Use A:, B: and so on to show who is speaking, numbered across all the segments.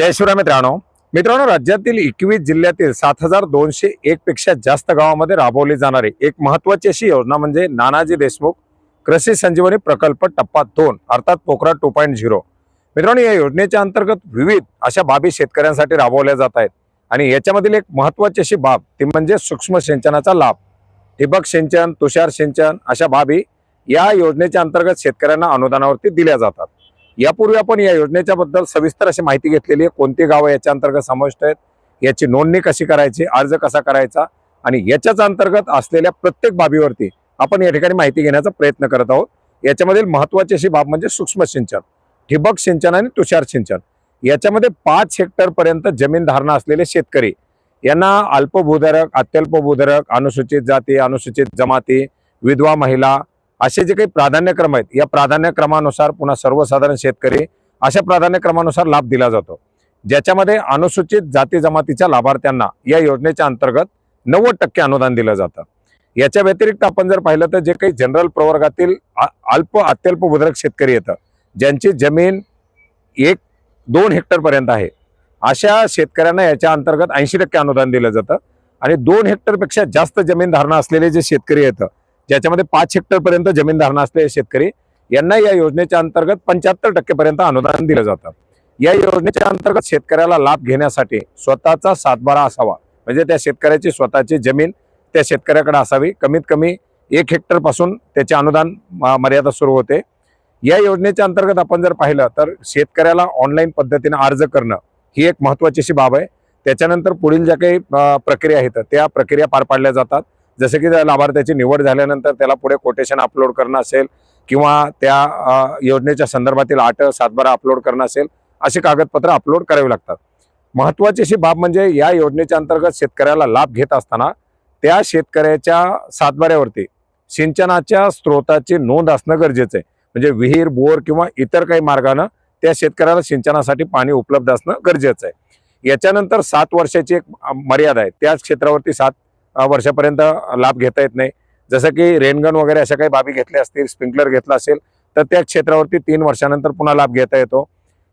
A: जय शिवराय मित्रांनो. मित्रांनो राज्यातील एकवीस जिल्ह्यातील सात हजार दोनशे एक पेक्षा जास्त गावामध्ये राबवली जाणारी एक महत्वाची अशी योजना म्हणजे नानाजी देशमुख कृषी संजीवनी प्रकल्प टप्पा दोन अर्थात पोखरा टू पॉईंट झिरो. मित्रांनो या योजनेच्या अंतर्गत विविध अशा बाबी शेतकऱ्यांसाठी राबवल्या जात आहेत. आणि याच्यामधील एक महत्वाची अशी बाब ती म्हणजे सूक्ष्म सिंचनाचा लाभ. ठिबक सिंचन तुषार सिंचन अशा बाबी या योजनेच्या अंतर्गत शेतकऱ्यांना अनुदानावरती दिल्या जातात. यापूर्वी आपण या योजनेच्या बद्दल सविस्तर अशी माहिती घेतलेली आहे. कोणती गावं याच्या अंतर्गत समाविष्ट आहेत? याची नोंदणी कशी करायची? अर्ज कसा करायचा? आणि याच्याच अंतर्गत असलेल्या प्रत्येक बाबीवरती आपण या ठिकाणी माहिती घेण्याचा प्रयत्न करत आहोत. याच्यामधील महत्वाची अशी बाब म्हणजे सूक्ष्म सिंचन ठिबक सिंचन आणि तुषार सिंचन. याच्यामध्ये पाच हेक्टरपर्यंत जमीन धारणा असलेले शेतकरी यांना अल्पभूधारक अत्यल्प भूधारक अनुसूचित जाती अनुसूचित जमाती विधवा महिला असे जे काही प्राधान्यक्रम आहेत या प्राधान्यक्रमानुसार पुन्हा सर्वसाधारण शेतकरी अशा प्राधान्यक्रमानुसार लाभ दिला जातो. ज्याच्यामध्ये अनुसूचित जाती जमातीच्या लाभार्थ्यांना या योजनेच्या अंतर्गत नव्वद टक्के अनुदान दिलं जातं. याच्या व्यतिरिक्त आपण जर पाहिलं तर जे काही जनरल प्रवर्गातील अ- अल्प अत्यल्प भूधारक शेतकरी येतं ज्यांची जमीन एक दोन हेक्टरपर्यंत आहे अशा शेतकऱ्यांना याच्या अंतर्गत ऐंशी टक्के अनुदान दिलं जातं. आणि दोन हेक्टरपेक्षा जास्त जमीन धारणा असलेले जे शेतकरी येतं ज्याच्यामध्ये पाच हेक्टर पर्यंत जमीन धारणा असलेले शेतकरी यांना या योजनेच्या अंतर्गत पंच्याहत्तर टक्केपर्यंत अनुदान दिलं जातं. या योजनेच्या अंतर्गत शेतकऱ्याला लाभ घेण्यासाठी स्वतःचा सातबारा असावा. म्हणजे त्या शेतकऱ्याची स्वतःची जमीन त्या शेतकऱ्याकडे असावी. कमीत कमी एक हेक्टरपासून त्याचे अनुदान म- मर्यादा सुरू होते. या योजनेच्या अंतर्गत आपण जर पाहिलं तर शेतकऱ्याला ऑनलाईन पद्धतीने अर्ज करणं ही एक महत्त्वाची अशी बाब आहे. त्याच्यानंतर पुढील ज्या काही प्रक्रिया आहेत त्या प्रक्रिया पार पाडल्या जातात. जसं की त्या लाभार्थ्याची निवड झाल्यानंतर त्याला पुढे कोटेशन अपलोड करणं असेल किंवा त्या योजनेच्या संदर्भातील आठ सातबारा अपलोड करणं असेल असे कागदपत्र अपलोड करावी लागतात. महत्वाची अशी बाब म्हणजे या योजनेच्या अंतर्गत शेतकऱ्याला लाभ घेत असताना त्या शेतकऱ्याच्या सातबाऱ्यावरती सिंचनाच्या स्रोताची नोंद असणं गरजेचं आहे. म्हणजे विहीर बोर किंवा इतर काही मार्गानं त्या शेतकऱ्याला सिंचनासाठी पाणी उपलब्ध असणं गरजेचं आहे. याच्यानंतर सात वर्षाची एक मर्यादा आहे. त्याच क्षेत्रावरती सात वर्षापर्यंत लाभ घेता येत नाही. जसं की रेनगन वगैरे अशा काही बाबी घेतल्या असतील स्प्रिंकलर घेतला असेल तर त्या क्षेत्रावरती तीन वर्षानंतर पुन्हा लाभ घेता येतो.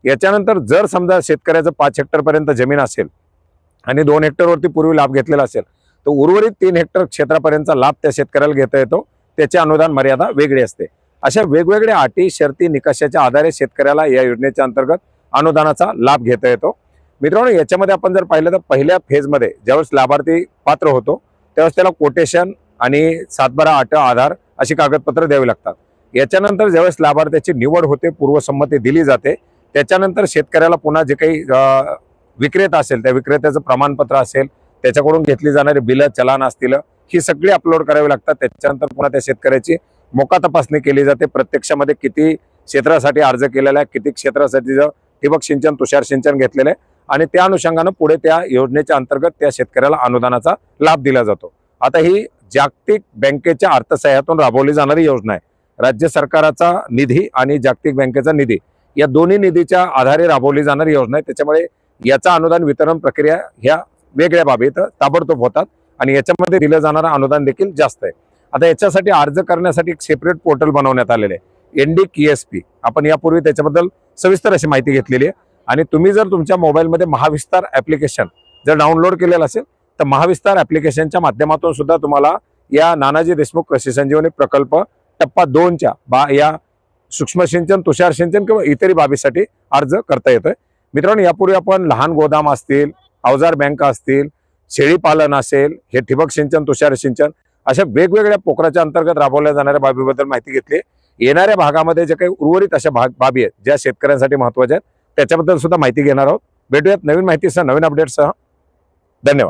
A: याच्यानंतर जर समजा शेतकऱ्याचं पाच हेक्टरपर्यंत जमीन असेल आणि दोन हेक्टरवरती पूर्वी लाभ घेतलेला असेल तर उर्वरित तीन हेक्टर क्षेत्रापर्यंतचा लाभ त्या शेतकऱ्याला घेता येतो. त्याची अनुदान मर्यादा वेगळी असते. अशा वेगवेगळ्या अटी शर्ती निकषाच्या आधारे शेतकऱ्याला या योजनेच्या अंतर्गत अनुदानाचा लाभ घेता येतो. मित्रांनो याच्यामध्ये आपण जर पाहिलं तर पहिल्या फेजमध्ये ज्यावेळेस लाभार्थी पात्र होतो त्यावेळेस त्याला कोटेशन आणि सातबारा आठ आधार अशी कागदपत्र द्यावी लागतात. याच्यानंतर ज्यावेळेस लाभार्थ्याची निवड होते पूर्वसंमती दिली जाते त्याच्यानंतर शेतकऱ्याला पुन्हा जे काही विक्रेता असेल त्या विक्रेत्याचं प्रमाणपत्र असेल त्याच्याकडून घेतली जाणारी बिलं चलान असतील ही सगळी अपलोड करावी लागतात. त्याच्यानंतर पुन्हा त्या शेतकऱ्याची मोका तपासणी केली जाते. प्रत्यक्षामध्ये किती क्षेत्रासाठी अर्ज केलेला आहे किती क्षेत्रासाठी ठिबक सिंचन तुषार सिंचन घेतलेलं आहे आणि त्या अनुषंगानं पुढे त्या योजनेच्या अंतर्गत त्या शेतकऱ्याला अनुदानाचा लाभ दिला जातो. आता ही जागतिक बँकेच्या अर्थसहाय्यातून राबवली जाणारी योजना आहे. राज्य सरकाराचा निधी आणि जागतिक बँकेचा निधी या दोन्ही निधीच्या आधारे राबवली जाणारी योजना आहे. त्याच्यामुळे याचा अनुदान वितरण प्रक्रिया ह्या वेगळ्या बाबीत ताबडतोब होतात आणि याच्यामध्ये दिलं जाणारं अनुदान देखील जास्त आहे. आता याच्यासाठी अर्ज करण्यासाठी एक सेपरेट पोर्टल बनवण्यात आलेले आहे. N D K S P आपण यापूर्वी त्याच्याबद्दल सविस्तर अशी माहिती घेतलेली आहे. आणि तुम्ही जर तुमच्या मोबाईलमध्ये महाविस्तार ॲप्लिकेशन जर डाउनलोड केलेलं असेल तर महाविस्तार ॲप्लिकेशनच्या माध्यमातून सुद्धा तुम्हाला या नानाजी देशमुख कृषी संजीवनी प्रकल्प टप्पा दोनच्या बा या सूक्ष्म सिंचन तुषार सिंचन किंवा इतरही बाबीसाठी अर्ज करता येतोय. मित्रांनो यापूर्वी आपण लहान गोदाम असतील अवजार बँका असतील शेळीपालन असेल हे ठिबक सिंचन तुषार सिंचन अशा वेगवेगळ्या पोखराच्या अंतर्गत राबवल्या जाणाऱ्या बाबीबद्दल माहिती घेतली. येणाऱ्या भागामध्ये जे काही उर्वरित अशा भाग बाबी आहेत ज्या शेतकऱ्यांसाठी महत्त्वाच्या आहेत त्याच्याबद्दल सुद्धा माहिती घेणार आहोत. भेटूयात नवीन माहितीसह नवीन अपडेटसह धन्यवाद.